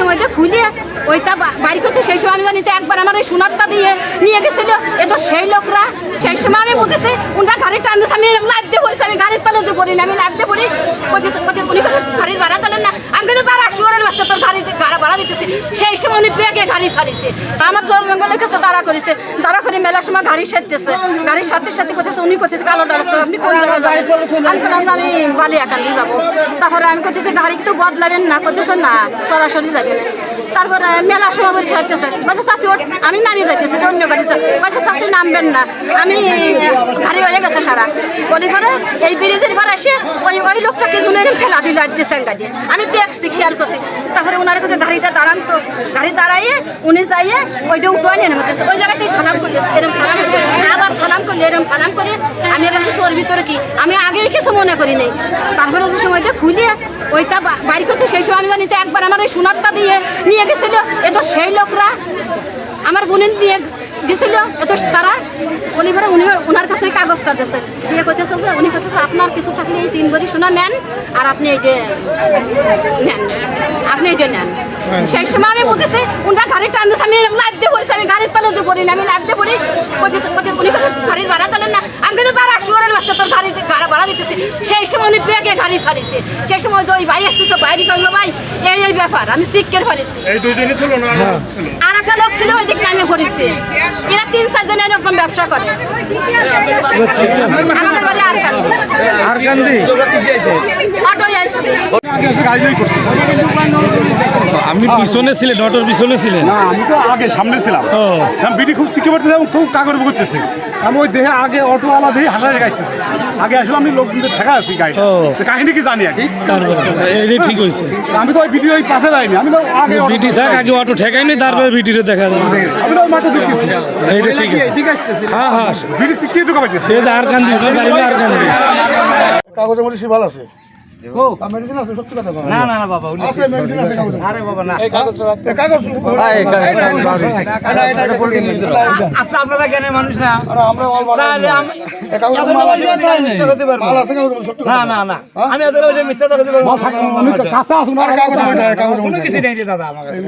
সময়টা খুলে ওইটা বাড়ি করছে, সেই সময় আমি জানি একবার আমার এই সোনারটা দিয়ে নিয়ে গেছিল। এ তো সেই লোকরা, সেই সময় আমি বুঝেছি উনটা গাড়ি টানতেছে আমি লাইভ দিয়ে পড়েছি, আমি গাড়ির তালে যে পড়ি না আমি লাইভ দিয়ে পড়ি উনি গাড়ির ভাড়া তোলেন না। আমি শুয়ারের বাচ্চা তোর গাড়ি ভাড়া ভাড়া দিতেছি। সেই সময় উনি পেয়ে গাড়ি সারিছে আমার জঙ্গলের কাছে দাঁড়া করেছে। দাঁড়া করে মেলার সময় গাড়ি সারতেছে গাড়ির সাথে সাথে করতেছে উনি করতেছে কালো ডাক্তার আপনি আমি বালি আমি যাব। তারপরে আমি করতেছি গাড়ি তো বদলাবেন না। করতেছে না, সরাসরি যাবেন। তারপরে মেলার সময় বসে যাইতেছে বলছে শাশি আমি নামিয়ে যাইতেছি অন্য গাড়িতে। নামবেন না। আমি ঘাড়ি হয়ে গেছে সারা। বলি পরে এই ব্রিজের পর এসে ওই ওই লোকটাকে এরকম ফেলা দিল আর দিয়ে সেঙ্গা দিয়ে আমি দেখছি, খেয়াল করছি। তারপরে ওনার কাছে গাড়িটা দাঁড়ান তো। গাড়ি দাঁড়াইয়ে উনি যাইয়ে ওইটা উঠোয় নিয়ে নেমেছে ওই জায়গাতেই সালাম করলে এরকম সালাম আবার সালাম করলে এরকম সালাম করে আমি কিছু ওর ভিতরে কি? আমি আগে কিছু মনে করি নাই। তারপরে যে সময়টা খুলে ওইটা বাড়ি করছে, সেই সময় আমি জানিতে একবার আমার ওই সোনারটা দিয়ে নিয়ে গেছিল। এ তো সেই লোকরা। আমার বোনের নিয়ে গেছিল এ তারা উনি পরে উনি ওনার কাছে কাগজটা দিয়েছে দিয়ে কইতেছে যে উনি কাছে আপনার কিছু থাকলে এই তিন ভরি সোনা নেন আর আপনি এই যে নেন আপনি এই যে নেন। সেই সময় আমি বুঝেছি উনটা গাড়ি টানতেছে আমি লাইভ দিয়ে পড়েছি আমি গাড়ির তলে যে পড়ি না আমি লাইভ দিয়ে পড়ি কইতেছে- উনি কথা গাড়ির ভাড়া তোলেন না আমি কিন্তু তারা শুয়ারের বাচ্চা তোর গাড়ি ভাড়া ভাড়া দিতেছি। সেই সময় উনি পেয়ে গাড়ি সারিছে সেই সময় ওই ভাই আসতেছে বাইরে করল ভাই এই এই ব্যাপার আমি শিক্ষের ফেলেছি এই দুই দিনই ছিল না? আর একটা লোক ছিল ওই দিক নামে চারজন এরকম ব্যবসা করে। আমাদের বাড়ি আর কান্দি আর কান্দি অটো আসছে আপনি পিছনে ছিলেন অটোর পিছনে ছিলেন? না আমি তো আগে সামনে ছিলাম। ও। আমি বিডি খুব শিখে পড়তেছি এবং খুব কাগজ করতেছে। আমি ওই দেহে আগে অটোওয়ালা দিয়ে হাসা গাইতেছে আগে আসলে আমি লোকজনদের ঠেকা আছি গাড়ি। কাহিনী কি জানি আগে? তারপরে ঠিক হয়েছে। আমি তো ওই বিডি ওই পাশে যাইনি আমি তো আগে বিটি থাক আগে অটো ঠেকাইনি তারপরে বিটিরে দেখা যাবে। আমি তো মাঠে দেখতেছি এইটা ঠিক আছে। হ্যাঁ হ্যাঁ বিডি শিখিয়ে তো পাইতেছে সে আর কান্দি আর কান্দি কাগজের মধ্যে আর মেডিসিন আছে। না না বাবা। আরে বাবা না আচ্ছা আপনারা মানুষ না আমি- ইয়ে না না না এদের ওই মিথ্যা কথা কাঁচা আসুন কোনো কিছু নেই দাদা আমার কাছে